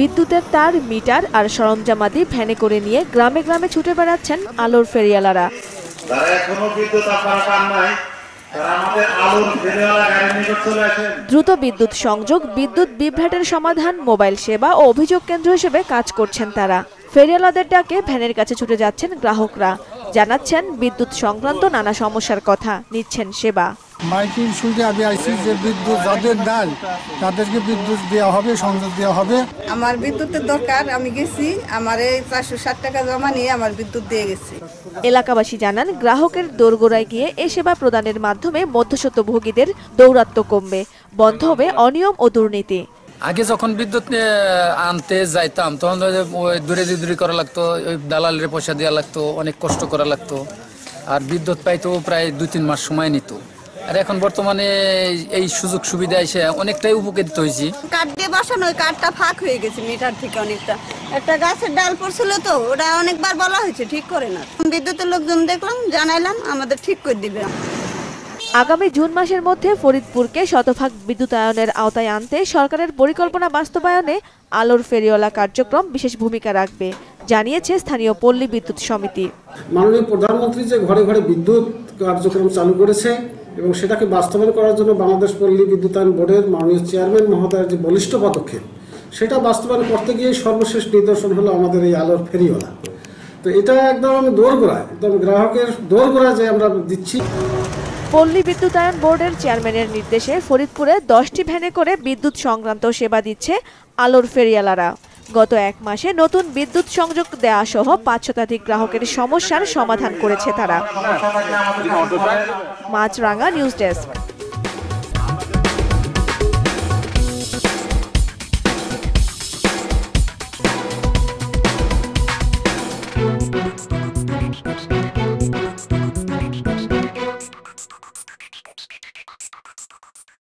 বিদ্যুতের তার মিটার আর সরঞ্জামাদি ভ্যানে করে নিয়ে গ্রামে গ্রামে ছুটে বেড়াচ্ছেন আলোর ফেরিয়ালারা যারা এখনও বিদ্যুৎ আপনারা পান নাই। দ্রুত বিদ্যুৎ সংযোগ বিদ্যুৎ বিভ্রাটের সমাধান মোবাইল সেবা ও অভিযোগ কেন্দ্র হিসেবে কাজ করছেন তারা। ফেরিয়ালাদের ডাকে ভ্যানের কাছে ছুটে যাচ্ছেন গ্রাহকরা। জানাচ্ছেন বিদ্যুৎ সংক্রান্ত নানা সমস্যার কথা নিচ্ছেন সেবা। মাইকিং শুনতে আমি আইসি যে বিদ্যুৎ যাদের নাই তাদেরকে বিদ্যুৎ দেওয়া হবে সংযোগ দেওয়া হবে। আমার বিদ্যুতের দরকার আমি গেছি আমার এই চারশো ষাট টাকা জমা নিয়ে আমার বিদ্যুৎ দিয়ে গেছি। এলাকাবাসী জানান গ্রাহকের দোরগোড়ায় গিয়ে এ সেবা প্রদানের মাধ্যমে মধ্যস্বত্বভোগীদের দৌরাত্ম্য কমবে বন্ধ হবে অনিয়ম ও দুর্নীতি। আগে যখন বিদ্যুৎ আনতে যাইতাম তখন ওই দূরে দূরে করা লাগতো ওই দালালের পয়সা দেওয়া লাগতো অনেক কষ্ট করা লাগতো। আর বিদ্যুৎ পাইতেও প্রায় দুই তিন মাস সময় নিত। আর এখন বর্তমানে এই সুযোগ সুবিধা এসে অনেকটাই উপকৃত হয়েছি। কাঠ দিয়ে বসানো ওই কাঠটা ফাঁক হয়ে গেছে মিটার থেকে অনেকটা। একটা গাছের ডাল পড়ছিল তো ওটা অনেকবার বলা হয়েছে ঠিক করে না। বিদ্যুতের লোকজন দেখলাম জানাইলাম আমাদের ঠিক করে দিবে। আগামী জুন মাসের মধ্যে ফরিদপুরকে শতভাগ বিদ্যুতায়নের আওতায় আনতে সরকারের পরিকল্পনা বাস্তবায়নে আলোর ফেরিওয়ালা কার্যক্রম বিশেষ ভূমিকা রাখবে। জানিয়েছে স্থানীয় পল্লী বিদ্যুৎ সমিতি। মাননীয় প্রধানমন্ত্রী যে ঘরে ঘরে বিদ্যুৎ কার্যক্রম চালু করেছে এবং সেটাকে বাস্তবায়ন করার জন্য বাংলাদেশ পল্লী বিদ্যুতায়ন বোর্ডের মাননীয় চেয়ারম্যান মহোদয়ের যে বলিষ্ঠ পদক্ষেপ সেটা বাস্তবায়ন করতে গিয়ে সর্বশেষ নিদর্শন হলো আমাদের এই আলোর ফেরিওয়ালা। তো এটা একদম আমি দোরগোড়ায় একদম গ্রাহকের দোরগোড়ায় যে আমরা দিচ্ছি। পল্লী বিদ্যুতায়ন বোর্ডের চেয়ারম্যানের নির্দেশে ফরিদপুরে দশটি ভ্যানে করে বিদ্যুৎ সংক্রান্ত সেবা দিচ্ছে আলোর ফেরিয়ালারা গত এক মাসে নতুন বিদ্যুৎ সংযোগ দেওয়া সহ পাঁচ শতাধিক গ্রাহকের সমস্যার সমাধান করেছে তারা। Maasranga news desk.